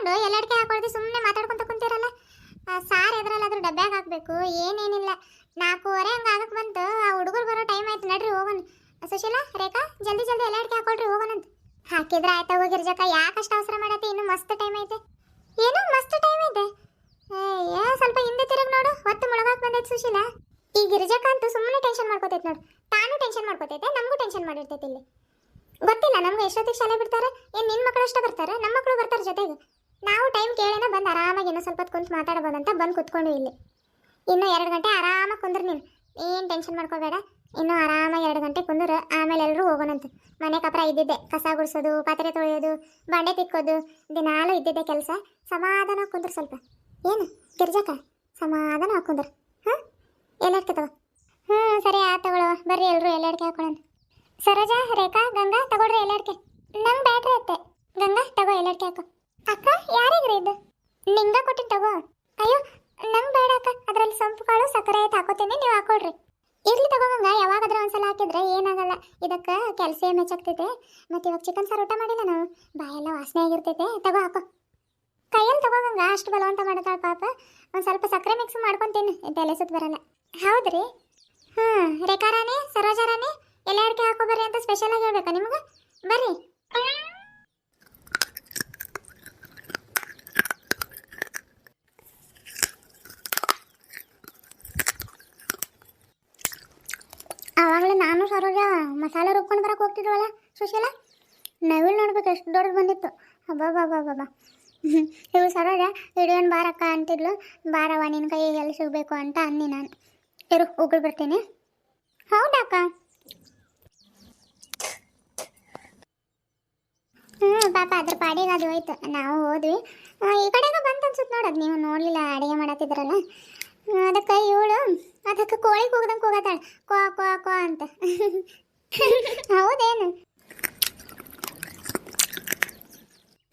ತಗೊಂಡು ಎಲ್ಲಡಿಕೆ ಹಾಕೊಳ್ದು ಸುಮ್ಮನೆ ಮಾತಾಡ್ಕೊಂತ ಕುಂತಿರಲ್ಲ. Sir sir ಎದ್ರಲ್ಲಾದ್ರೂ ಡಬ್ಬ್ಯಾಗ ಹಾಕ್ಬೇಕು, ಏನೇನಿಲ್ಲ. ನಾಲ್ಕೂವರೆ ಹಂಗ ಆಗಕ್ಕೆ ಬಂತು. ಆ ಹುಡುಗರು ಬರೋ ಟೈಮ್ ಆಯ್ತು, ನಡ್ರಿ ಹೋಗೋಣ. ಸುಶೀಲಾ, ರೇಖಾ, ಜಲ್ದಿ ಜಲ್ದಿ ಎಲ್ಲಡಿಕೆ ಹಾಕೊಳ್ರಿ ಹೋಗೋಣಂತ ಹಾಕಿದ್ರೆ ಆಯ್ತಾ ಹೋಗಿರ್ಜಕ್ಕ ಅಷ್ಟು ಅವಸರ ಮಾಡತ್ತೆ, ಇನ್ನು ಮಸ್ತ್ ಟೈಮ್ ಐತೆ. ಏನೋ ಮಸ್ತ್ ಟೈಮ್ ಐತೆ. ಏ ಸ್ವಲ್ಪ ಹಿಂದೆ ತಿರುಗಿ ನೋಡು, ಹೊತ್ತು ಮುಳಗಾಕ್ ಬಂದೈತೆ ಸುಶೀಲಾ. ಈ ಗಿರಿಜಕ್ಕ ಅಂತೂ ಸುಮ್ಮನೆ ಟೆನ್ಷನ್ ಮಾಡ್ಕೋತೈತೆ ನೋಡು. ತಾನು ಟೆನ್ಷನ್ ಮಾಡ್ಕೋತೈತೆ, ನಮಗೂ ಟೆನ್ಷನ್ ಮಾಡಿರ್ತೈತೆ ಇಲ್ಲಿ. ಗೊತ್ತಿಲ್ಲ, ನಮ್ಗೆ ಎಷ್ಟೊತ್ತಿಗೆ ಶಾಲೆ ಬಿಡ್ತಾರೆ, ಏನು ನಿನ್ನ ಮಕ್ಕಳು ಅಷ್ಟೇ ಬರ್ತಾರೆ, ನಮ್ಮ ಮಕ್ಕಳು ಬರ್ತಾರೆ ಜೊತೆಗೆ. ನಾವು ಟೈಮ್ ಕೇಳೇನ ಬಂದು ಆರಾಮಾಗಿ ಇನ್ನೂ ಸ್ವಲ್ಪ ಹೊತ್ತು ಕುಂತು ಮಾತಾಡ್ಬೋದಂತ ಬಂದು ಕುತ್ಕೊಂಡು ಇಲ್ಲಿ. ಇನ್ನೂ ಎರಡು ಗಂಟೆ ಆರಾಮಾಗಿ ಕುಂದ್ರ ನೀನು. ಏನು ಟೆನ್ಷನ್ ಮಾಡ್ಕೋಬೇಡ. ಇನ್ನೂ ಆರಾಮಾಗಿ ಎರಡು ಗಂಟೆ ಕುಂದ್ರೆ ಆಮೇಲೆ ಎಲ್ಲರೂ ಹೋಗೋಣಂತೆ ಮನೆ ಕಪ್ರ ಇದ್ದಿದ್ದೆ. ಕಸ ಗುಡಿಸೋದು, ಪಾತ್ರೆ ತೊಳೆಯೋದು, ಬಂಡೆ ತಿಕ್ಕೋದು, ದಿನಾಲು ಇದ್ದಿದ್ದೆ ಕೆಲಸ. ಸಮಾಧಾನ ಕುಂದ್ರು ಸ್ವಲ್ಪ. ಏನು? ಗಿರ್ಜಕ್ಕ? ಸಮಾಧಾನ ಹಾಕುಂದ್ರ ಹಾಂ? ಎಲ್ಲಾಡ್ಕೆ ತಗೋ. ಹ್ಞೂ ಸರಿ ಆ ತಗೊಳ್ಳೋ ಬರ್ರಿ ಎಲ್ಲರೂ ಎಲ್ಲಾಡ್ಕೆ ಹಾಕೊಳ್ಳೋಣ ಸರೋಜಾ, ರೇಖಾ, ಗಂಗಾ, ತಗೊಳ್ರಿ ಎಲ್ಲಾಡ್ಕೆ. ನಂಗೆ ಬ್ಯಾಟ್ರಿ ಅತ್ತೆ. ಗಂಗಾ, ತಗೋ ಎಲ್ಲಾಡ್ಕೆ ಹಾಕೋ. ಅಕ್ಕ, ಯಾರಿಗ್ರಿ ಇದು? ನಿಂಗ ಕೊಟ್ಟಿನ ತಗೋ. ಅಯ್ಯೋ, ನಂಗ್ ಬೇಡ ಅಕ್ಕ. ಅದ್ರಲ್ಲಿ ಸೊಂಪು ಕಾಳು ಸಕ್ಕರೆ ಹಾಕೋತೀನಿ, ನೀವು ಹಾಕೊಳ್ರಿ. ಇರ್ಲಿ ತಗೋಂಗ ಗಂಗಾ, ಯಾವಾಗಾದ್ರೂ ಒಂದ್ಸಲ ಹಾಕಿದ್ರೆ ಏನಾಗಲ್ಲ. ಇದಕ್ಕೆ ಕ್ಯಾಲ್ಸಿಯಂ ಹೆಚ್ಚಾಗ್ತೈತೆ ಮತ್ತೆ ಇವಾಗ ಚಿಕನ್ ಸಾರು ಊಟ ಮಾಡಿಲ್ಲ ನಾವು. ಬಾಯೆಲ್ಲ ವಾಸನೆ ಆಗಿರ್ತೈತೆ. ತಗೋ ಹಾಕೋ. ಕೈಯಲ್ಲಿ ತಗೋಂಗ ಗಂಗಾ, ಅಷ್ಟು ಬಲವಂತ ಮಾಡ್ತಾಳ ಪಾಪ. ಒಂದು ಸ್ವಲ್ಪ ಸಕ್ಕರೆ ಮಿಕ್ಸ್ ಮಾಡ್ಕೊಂತೀನಿ ತಲೆ ಸುತ್ತ ಬರಲ್ಲ. ಹೌದ್ರಿ? ಹಾಂ ರೇಖಾರಾಣಿ ಸರೋಜಾರಾಣಿ ಎಲ್ಲ ಅಡಿಕೆ ಹಾಕೋ ಬರ್ರಿ ಅಂತ ಸ್ಪೆಷಲ್ ಆಗಿ ಹೇಳ್ಬೇಕಾ ನಿಮ್ಗೆ? ಬರ್ರಿ. ಆವಾಗಲೇ ಮಸಾಲ ರುಬ್ಕೊಂಡು ಬರಕ್ಕೆ ಹೋಗ್ತಿದ್ವಲ್ಲ ಸುಶೀಲ? ನವಿಲ್ ನೋಡ್ಬೇಕು, ಎಷ್ಟು ದೊಡ್ಡದು ಬಂದಿತ್ತು. ಅಬ್ಬಬ್ಬಬ್ಬಬ್ಬ ಇವು ಸರೋಜ ಹಿಡಿಯೋನ್ ಬಾರಕ್ಕ ಅಂತಿದ್ಲು. ಬಾರವ ನಿನ್ನ ಕೈ ಎಲ್ಲಿ ಸಿಗಬೇಕು ಅಂತ ಅನ್ನಿ ನಾನು. ಇರು, ಉಗುಳು ಬರ್ತೀನಿ. ಹೌದಕ್ಕ? ಹ್ಞೂ ಪಾಪ ಅದ್ರ ಪಾಡಿಗೆ ಅದು ಹೋಯ್ತು. ನಾವು ಹೋದ್ವಿ. ಈ ಕಡೆಗೂ ಬಂತು ಅನ್ಸುತ್ತೆ ನೋಡೋದು ನೀವು ನೋಡಲಿಲ್ಲ, ಅಡುಗೆ ಮಾಡತ್ತಿದ್ರಲ್ಲ. ಅದಕ್ಕೆ ಇವಳು, ಅದಕ್ಕೆ ಕೋಳಿ ಹೋಗ್ದಂಗೆ ಹೋಗತ್ತಾಳೆ ಕೋ ಕೋ ಕೋ ಅಂತ. ಹೌದೇನು?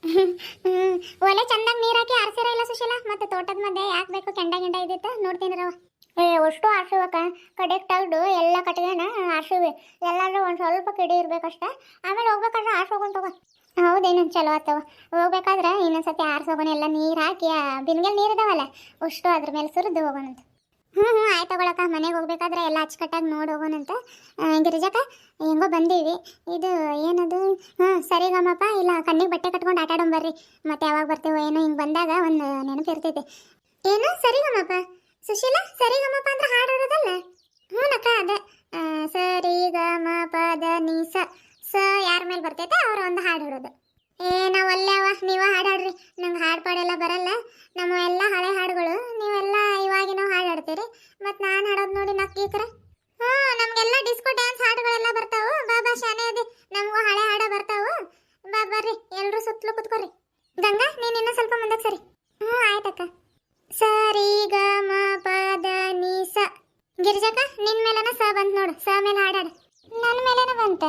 ಒಲೆ ಚಂದಾಗ ನೀರು ಹಾಕಿ ಇಲ್ಲ ಸುಶೀಲ, ಮತ್ತೆ ತೋಟದ ಮಧ್ಯೆ ಯಾಕೆ ಬೇಕು ಕೆಂಡ ಗಿಂಡ ಇದ್ದಿತ್ತು ನೋಡ್ತೀನಿ ರವ. ಅಷ್ಟು ಆರ್ಸಿವಕ್ಕ ಕಡೆಗೆ ತೆಗ್ದು ಎಲ್ಲ ಕಟ್ಟಗನ ಆರ್ಸಿವಿ. ಎಲ್ಲಾದ್ರೂ ಒಂದು ಸ್ವಲ್ಪ ಕಿಡಿ ಇರ್ಬೇಕಷ್ಟೆ. ಆಮೇಲೆ ಹೋಗ್ಬೇಕಾದ್ರೆ ಆರ್ಸಿ ಹೋಗೊಂಡು ತಗೋ. ಹೌದೇನು, ಚಲೋ ಆತವ ಹೋಗ್ಬೇಕಾದ್ರೆ ಇನ್ನೊಂದ್ಸತಿ ಆರ್ಸೋಗೋಣ ಎಲ್ಲ ನೀರು ಹಾಕಿ ಬಿನ್ಗೆಲ್ ನೀರು ಇದಾವಲ್ಲ, ಅಷ್ಟು ಅದ್ರ ಮೇಲೆ ಸುರಿದು ಹೋಗೋಣಂತ. ಹ್ಞೂ ಹ್ಞೂ ಆಯ್ತು ತಗೊಳಕ ಮನೆಗೆ ಹೋಗ್ಬೇಕಾದ್ರೆ ಎಲ್ಲ ಅಚ್ಚುಕಟ್ಟಾಗಿ ನೋಡಿ ಹೋಗೋಣಂತ. ಗಿರಿಜಕ್ಕ ಹೆಂಗೋ ಬಂದೀವಿ. ಇದು ಏನದು? ಹ್ಞೂ ಸರಿ ಗಮ್ಮಪ್ಪ. ಇಲ್ಲ, ಕಣ್ಣಿಗೆ ಬಟ್ಟೆ ಕಟ್ಕೊಂಡು ಆಟಾಡೋಣ ಬರ್ರಿ. ಮತ್ತೆ ಯಾವಾಗ ಬರ್ತೀವೋ ಏನೋ, ಹಿಂಗೆ ಬಂದಾಗ ಒಂದು ನೆನಪು ಏನೋ ಏನು, ಸರಿ ಗಮ್ಮಪ್ಪ. ಸುಶೀಲಾ ಸರಿ ಗಮ್ಮಪ್ಪ ಅಂದ್ರೆ ಹಾಡು ಹಾಡೋದಲ್ಲ? ಹ್ಞೂನಕ್ಕ ಅದೇ. ಆ, ಸರಿ ಗಮ ಮ ಪ ನಿ ಸ ಸ ಯಾರ ಮೇಲೆ ಬರ್ತೈತೆ ಅವ್ರ ಒಂದು ಹಾಡು ಹಾಡೋದು. ಏ ನಾವು ಅಲ್ಲೇವ ನೀವ ಹಾಡಾಡ್ರಿ ನಂಗೆ ಹಾಡು ಪಾಡೆಲ್ಲ ಬರಲ್ಲ. ನಮ್ಮ ಎಲ್ಲ ಹಳೆ ಹಾಡುಗಳು ನೀವೆಲ್ಲ ಇವಾಗಿನೂ ಹಾಡು ಹಾಡ್ತೀರಿ. ಮತ್ತು ನಾನು ಹಾಡೋದು ನೋಡಿ ನಕ್ಕೀಕ್ರ ಹ್ಞೂ ನಮಗೆಲ್ಲ ಡಿಸ್ಕೋ ಡ್ಯಾನ್ಸ್ ಹಾಡುಗಳೆಲ್ಲ ಬರ್ತಾವು ಬಾಬಾ ಶಾನೆ ಅದಿ ನಮಗೂ ಹಳೆ ಹಾಡ ಬರ್ತಾವು ಬಾ ಬರ್ರಿ ಎಲ್ಲರೂ ಸುತ್ತಲೂ ಕುತ್ಕೋರಿ ಗಂಗಾ ನೀನು ಇನ್ನೂ ಸ್ವಲ್ಪ ಮುಂದಕ್ಕೆ ಸರಿ ಹ್ಞೂ ಆಯ್ತಕ್ಕ ಸರಿ ಗ ಮ ಪ ದ ನಿ ಸ ಗಿರಿಜಕ್ಕ ನಿನ್ ಮೇಲೆನ ಸ ಬಂತ್ ನೋಡು ಸ ಮೇಲೆ ಹಾಡಾಡ. ನನ್ನ ಮೇಲೇನ ಬಂತ.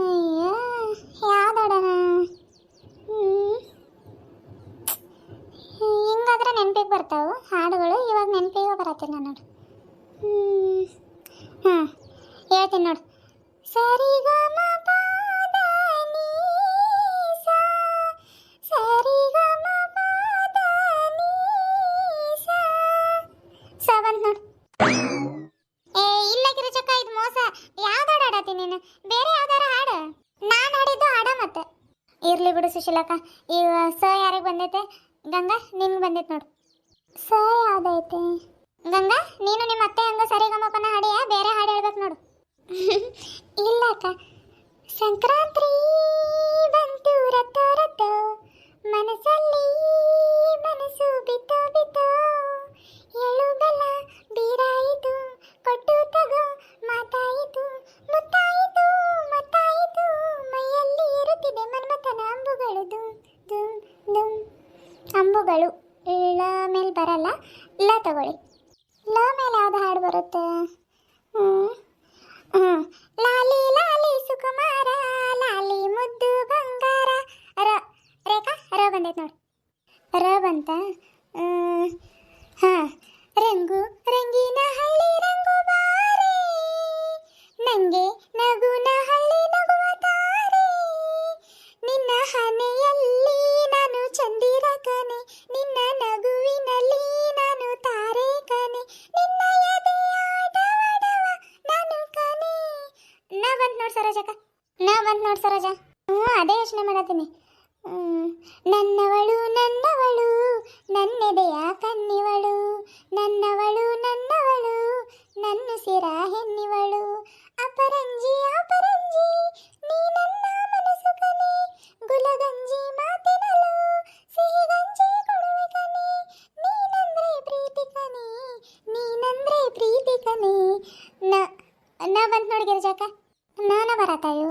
ಅಯ್ಯೋ, ಯಾವ್ದಾಡಣ? ಹಿಂಗಾದ್ರೆ ನೆನಪಿಗೆ ಬರ್ತಾವು. ಹಾಡುಗಳು ಇವಾಗ ನೆನಪಿಗೆ ನಾನು ನೋಡು. ಹಾಂ ಹೇಳ್ತೀನಿ ನೋಡು. ಸರಿ ಬಂದೈತೆ ಗಂಗಾ ನಿನ್ಗೆ ಬಂದೈತೆ ನೋಡು. ಸ ಆದೈತೆ ಗಂಗಾ, ನೀನು ನಿಮ್ಮ ಅತ್ತೆ ಹಂಗ ಸರಿಗಮಪನ ಹಾಡಿಯ? ಬೇರೆ ಹಾಡು ಹೇಳ್ಬೇಕು ನೋಡು. ಇಲ್ಲ ಅಕ್ಕ. ಸಂಕ್ರಾಂತಿ ಬಂತು ರತ್ತ ಮನಸ್ಸಲ್ಲಿ ಮನಸ್ಸು ಬಿತ್ತ ಬಿತ್ತ. ಎಳು ಸರೋಜ ಹ್ಞೂ ಅದೇ ಯೋಚನೆ ಮಾಡತ್ತೀನಿ. ನನ್ನವಳು ನನ್ನವಳು, ನನ್ನೆದೆಯ ಕನ್ನಿವಳು, ನನ್ನವಳು ನನ್ನವಳು, ನನ್ನ ಸಿರ ಹೆನ್ನಿವಳು ಅಪರಂಜಿ ಅಪರಂಜಿ, ನೀ ನನ್ನ ಮನಸ್ಸು ಕನೆ ಗುಲಗಂಜಿ ಮಾತಿನಲು, ಸಿಹಿಗಂಜಿ ಕೊಡುವೆ ಕನೆ ನೀನಂದ್ರೆ ಪ್ರೀತಿ ಕನೆ ನೀನಂದ್ರೆ ಪ್ರೀತಿ ಕನೆ ನ ನಾ ಬಂತು ನೋಡಿ ಗಿರಿಜಾಕ ನಾನ ಬರತಾಯು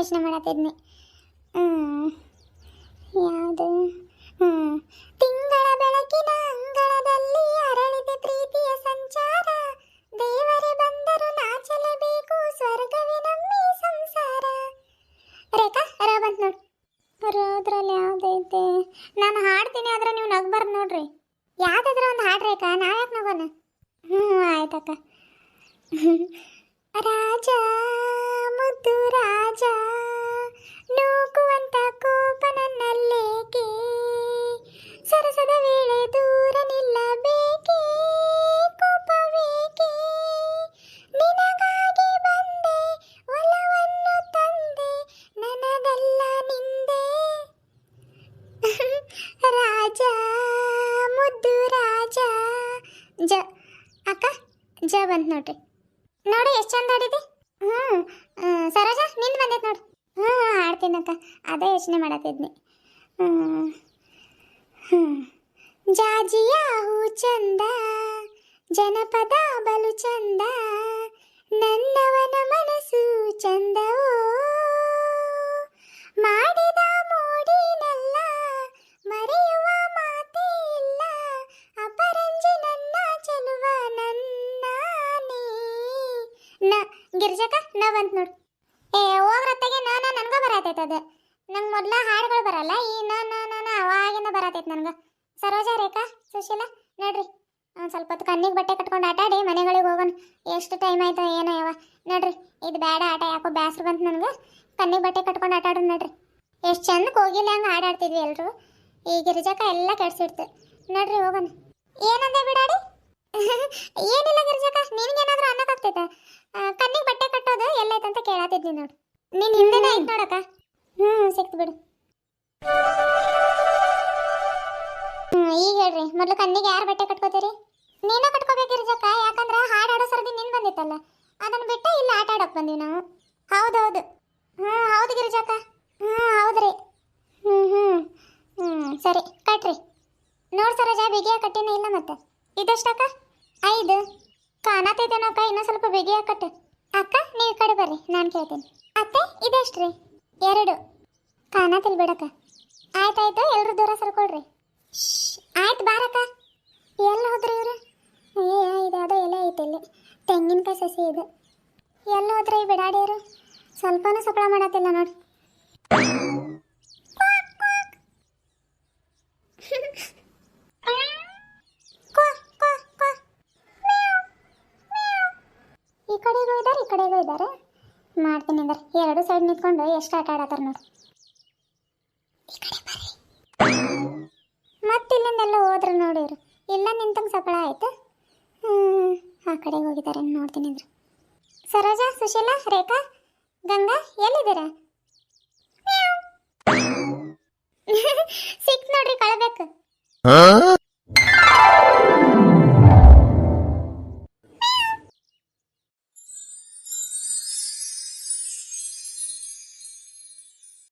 ಯೋಚನೆ ಮಾಡತ್ತಿದ್ನಿ. ಯಾವುದು? ತಿಂಗಳ ಬೆಳಕಿನ ಅಂಗಳದಲ್ಲಿ ಅರಳಿದೆ ಪ್ರೀತಿಯ ಸಂಚಾರ. ದೇವರೇ ಬಂದರು ನಾಚಲೇಬೇಕು ಸ್ವರ್ಗವೇ ನಮ್ಮಿ ಸಂಸಾರ. ರೇಖಾ, ರ ಬಂತ್ ನೋಡ್. ರೋದ್ರಲ್ಲಿ ಯಾವ್ದೈತೆ? ನಾನು ಹಾಡ್ತೀನಿ, ಆದ್ರೆ ನೀವು ನಗ್ಬಾರ್ದು ನೋಡ್ರಿ. ಯಾವ್ದಾದ್ರು ಒಂದು ಹಾಡ್ ರೇಖಾ, ನಾವ್ಯಾಕೆ ನಗೋಣ? ಹ್ಞೂ ಆಯ್ತಕ್ಕ. ರಾಜ, ಮುದ್ದು ರಾಜ, ನೂಕುವಂತ ಕೋಪ ನನ್ನಲ್ಲೇಕೆ? ಸರಸದ ವೇಳೆ ದೂರ ನಿಲ್ಲಬೇಕೆ ಕೋಪವೇಕೆ? ನಿನಗಾಗಿ ಬಂದೆ, ಒಲವನ್ನು ತಂದೆ ನನಗಲ್ಲ ನಿಂದೆ? ರಾಜ, ಮುದ್ದು ರಾಜ, ಜ, ಅಕ್ಕ, ಜ ಬಂತ ನೋಡ್ರಿ. ನೋಡಿ, ಎಷ್ಟು ಚಂದ ಆಡಿದೆ. ಹ್ಞೂ ಸರೋಜ, ನಿಂದು ಬಂದೈತೆ ನೋಡು. ಹ್ಞೂ ಆಡ್ತೀನಕ್ಕ. ಅದೇ ಯೋಚನೆ ಮಾಡತ್ತಿದ್ನಿ. ಹ್ಞೂ ಹ್ಞೂ ಜಾಜಿಯ ಹೂ ಚಂದ, ಜನಪದ ಬಲು ಚಂದ, ನನ್ನವನ ಮನಸ್ಸು ಚಂದವೋ. ಮಾಡಿದ ಮೂಡಿನಲ್ಲ ನ ಬಂತ್ ನೋಡು. ಏ ಹೋಗ್ರತ್ತಾಗೆ ನಾನು ನನ್ಗ ಬರತೈತೆ ಅದು. ನಂಗೆ ಮೊದಲ ಹಾಡುಗಳು ಬರಲ್ಲ, ಈ ನಾನು ನ ನ ಅವಾಗಿಂದ ಬರತೈತೆ ನನಗೆ. ಸರೋಜಾ, ರೇಖಾ, ಸುಶೀಲ, ನೋಡ್ರಿ. ಸ್ವಲ್ಪ ಹೊತ್ತು ಕಣ್ಣಿಗೆ ಬಟ್ಟೆ ಕಟ್ಕೊಂಡು ಆಟ ಆಡಿ, ಮನೆಗಳಿಗೆ ಹೋಗೋಣ. ಎಷ್ಟು ಟೈಮ್ ಆಯ್ತು ಏನೋ ಯಾವ ನೋಡ್ರಿ, ಇದು ಬೇಡ ಆಟ, ಯಾಕೋ ಬ್ಯಾಸ್ರು ಬಂತು ನನಗೆ. ಕಣ್ಣಿಗೆ ಬಟ್ಟೆ ಕಟ್ಕೊಂಡು ಆಟ ನೋಡ್ರಿ. ಎಷ್ಟು ಚಂದಕ್ಕೆ ಹೋಗಿಲ್ಲ ಹಂಗೆ ಆಡಾಡ್ತಿದ್ವಿ ಎಲ್ಲರೂ ಈ ಗಿರಿಜಾಕ ಎಲ್ಲ ಕೆಡ್ಸಿಡ್ತು. ನೋಡ್ರಿ, ಹೋಗೋಣ. ಏನಂದೆ ಬಿಡಾಡಿ? ಏನಿಲ್ಲ ಗಿರಿಜಾಕ ನಿನಗೇನಾದರೂ ಅನ್ನಕ್ಕಾಗ್ತೈತೆ? ಎಲ್ಲೈತೆ ನೋಡಿ. ನೀನು ನೋಡು ಇದು ನೋಡಕ್ಕ ಹ್ಞೂ ಸಿಕ್ತು ಬಿಡು. ಹ್ಞೂ ಈಗ ಹೇಳ್ರಿ, ಮೊದಲು ಕಣ್ಣಿಗೆ ಯಾರು ಬಟ್ಟೆ ಕಟ್ಕೋತೀರಿ? ನೀನು ಕಟ್ಕೋಬೇಕಿರಿ ಜಕ್ಕ, ಯಾಕಂದ್ರೆ ಹಾಡು ಆಡೋ ಸರದಿ ನಿನ್ ಬಂದಿತ್ತಲ್ಲ. ಅದನ್ನ ಬಿಟ್ಟು ಇಲ್ಲಿ ಆಟ ಆಡೋಕೆ ಬಂದೀವಿ ನಾವು. ಹೌದೌದು. ಹ್ಞೂ ಹೌದು ಗಿರಿಜಕ್ಕ ಹ್ಞೂ ಹೌದ್ರಿ. ಹ್ಞೂ ಹ್ಞೂ ಹ್ಞೂ ಸರಿ, ಕಟ್ರಿ. ನೋಡ್ ಸರೋಜ, ಬಿಗಿಯ ಕಟ್ಟಿನ ಇಲ್ಲ ಮತ್ತೆ. ಇದೆಷ್ಟಕ್ಕ? ಐದು. ಕಾಣತೈತೇನಕ್ಕ ಇನ್ನೂ ಸ್ವಲ್ಪ ಬಿಗಿಯ ಕಟ್ಟು ಅಕ್ಕ ನೀವು ಈ ಕಡೆ ಬರ್ರಿ ನಾನು ಕೇಳ್ತೀನಿ. ಅತ್ತೆ ಇದೆಷ್ಟ್ರಿ ಎರಡು. ಕಾಣತಿಲ್ ಬಿಡಕ್ಕ ಆಯ್ತಾಯ್ತು ಎಲ್ಲರೂ ದೂರ ಸರ್ಕೊಳ್ರಿ. ಆಯ್ತು ಬಾರಕ್ಕ. ಎಲ್ಲ ಹೋದ್ರಿ ಇವರು? ಏ ಇದು ಯಾವುದೋ ಎಲೆ ಐತೆ ಇಲ್ಲಿ. ತೆಂಗಿನಕಾಯಿ ಸಸಿ ಇದೆ. ಎಲ್ಲ ಹೋದ್ರೆ ಈ ಬಿಡಾಡಿಯರು ಸ್ವಲ್ಪನೂ ಸಪ್ಪಳ ಮಾಡತ್ತಿಲ್ಲ ನೋಡಿ. ಈ ಕಡೆಗೂ ಇದ್ದಾರೆ ಈ ಕಡೆಗೂ ಇದ್ದಾರೆ ಮಾಡ್ತೀನಿ ಅಂದ್ರೆ ಎರಡು ಸೈಡ್ ನಿಂತ್ಕೊಂಡು ಎಷ್ಟು ಆಟ ಆಡತ್ತಾರ ನೋಡಿ. ಮತ್ತೆ ಇಲ್ಲಿಂದೆಲ್ಲ ಹೋದ್ರು ನೋಡಿದ್ರು ಇಲ್ಲ ನಿಂತಂಗೆ ಸಫಲ ಆಯ್ತು. ಆ ಕಡೆ ಹೋಗಿದ್ದಾರೆ ನೋಡ್ತೀನಿ ಅಂದ್ರೆ ಸರೋಜಾ, ಸುಶೀಲಾ, ರೇಖಾ, ಗಂಗಾ, ಎಲ್ಲಿದ್ದೀರಾ? ಸಿಕ್ ನೋಡ್ರಿ, ಕಳಬೇಕು.